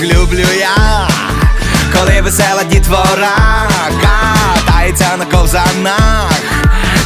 найбільше люблю я, коли весела дітвора катається на ковзанах,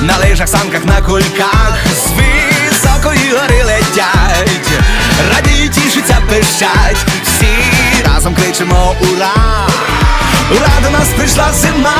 на лижах, санках, на кульках, з високої гори летять, радіють, тішаться, пищать, всі разом кричимо ура! Ура, до нас прийшла зима,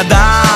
agradar.